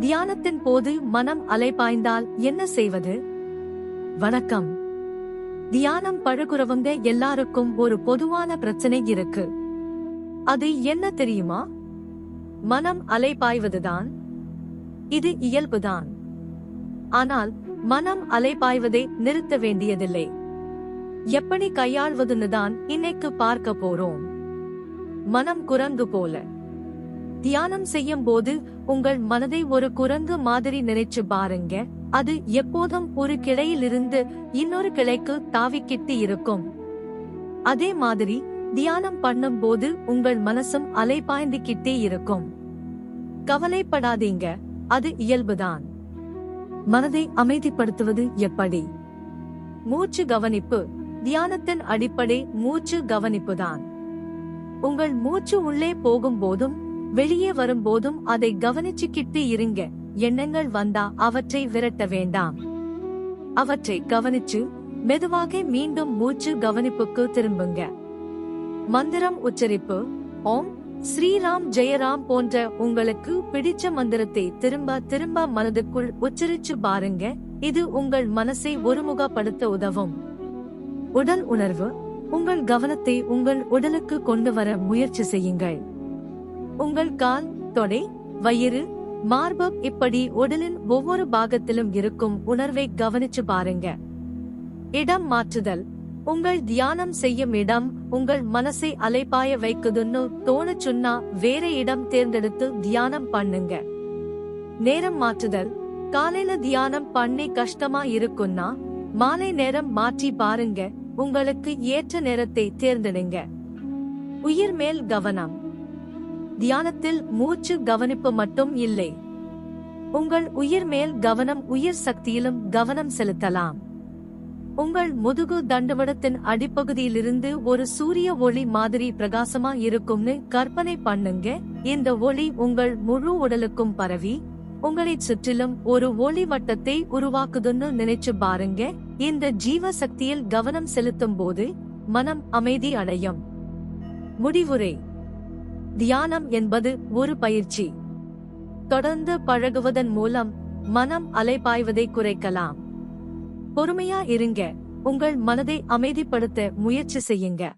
தியானத்தின் போது மனம் அலைபாய்ந்தால் என்ன செய்வது? வணக்கம். தியானம் பழகுறவங்க எல்லாருக்கும் ஒரு பொதுவான பிரச்சனை இருக்கு. அது என்ன தெரியுமா? மனம் அலைபாய்வதுதான். இது இயல்புதான். ஆனால் மனம் அலைபாய்வதை நிறுத்த வேண்டியதில்லை. எப்படி கையாள்வதுன்னு தான் இன்னைக்கு பார்க்க போறோம். மனம் குரங்கு போல. தியானம் செய்யும் போது உங்கள் மனதை ஒரு குரங்கு மாதிரி நினைச்சு பாருங்க. அது எப்போதும் ஒரு கிளையிலிருந்து இன்னொரு கிளைக்கு தாவிக்கிட்டு இருக்கும். அதே மாதிரி தியானம் பண்ணும் போது உங்கள் மனசும் அலைபாய்ந்துகிட்டே இருக்கும். கவலைப்படாதீங்க அது இயல்புதான். மனதை அமைதிப்படுத்துவது எப்படி? மூச்சு கவனிப்பு தியானத்தின் அடிப்படை மூச்சு கவனிப்புதான். உங்கள் மூச்சு உள்ளே போகும்போதும் வெளியே வரும்போதும் அதை கவனிச்சுக்கிட்டு இருங்க. எண்ணங்கள் வந்தா அவற்றை விரட்ட வேண்டாம். அவற்றை கவனிச்சு மெதுவாக மீண்டும் மூச்சு கவனிப்புக்கு திரும்புங்க. மந்திரம் உச்சரிப்பு. ஓம் ஸ்ரீராம் ஜெயராம் போன்ற உங்களுக்கு பிடிச்ச மந்திரத்தை திரும்ப திரும்ப மனதுக்குள் உச்சரிச்சு பாருங்க. இது உங்கள் மனசை ஒருமுகப்படுத்த உதவும். உடல் உணர்வு. உங்கள் கவனத்தை உங்கள் உடலுக்கு கொண்டு வர முயற்சி செய்யுங்கள். உங்கள் கால் தொடை வயிறு மார்பு இப்படி உடலின் ஒவ்வொரு பாகத்திலும் இருக்கும் உணர்வை கவனிச்சு பாருங்க. இடம் மாற்றுதல். உங்கள் தியானம் செய்யும் இடம் உங்கள் மனசை அலைப்பாய வைக்குதுன்னு தோணச் சொன்னா வேற இடம் தேர்ந்தெடுத்து தியானம் பண்ணுங்க. நேரம் மாற்றுதல். காலையில தியானம் பண்ணி கஷ்டமா இருக்குன்னா மாலை நேரம் மாற்றி பாருங்க. உங்களுக்கு ஏற்ற நேரத்தை தேர்ந்தெடுங்க. உயிர் மேல் கவனம். தியானத்தில் மூச்சு கவனிப்பு மட்டும் இல்லை. உங்கள் உயிர் மேல் கவனம் உயிர் சக்தியிலும் கவனம் செலுத்தலாம். உங்கள் முதுகு தண்டுவடத்தின் அடிப்பகுதியிலிருந்து ஒரு சூரிய ஒளி மாதிரி பிரகாசமா இருக்கும்னு கற்பனை பண்ணுங்க. இந்த ஒளி உங்கள் முழு உடலுக்கும் பரவி உங்களைச் சுற்றிலும் ஒரு ஒளி வட்டத்தை உருவாக்குதுன்னு நினைச்சு பாருங்க. இந்த ஜீவ சக்தியில் கவனம் செலுத்தும் போது மனம் அமைதி அடையும். முடிவுரை. தியானம் என்பது ஒரு பயிற்சி. தொடர்ந்து பழகுவதன் மூலம் மனம் அலைபாய்வதை குறைக்கலாம். பொறுமையா இருங்க. உங்கள் மனதை அமைதிப்படுத்த முயற்சி செய்யுங்க.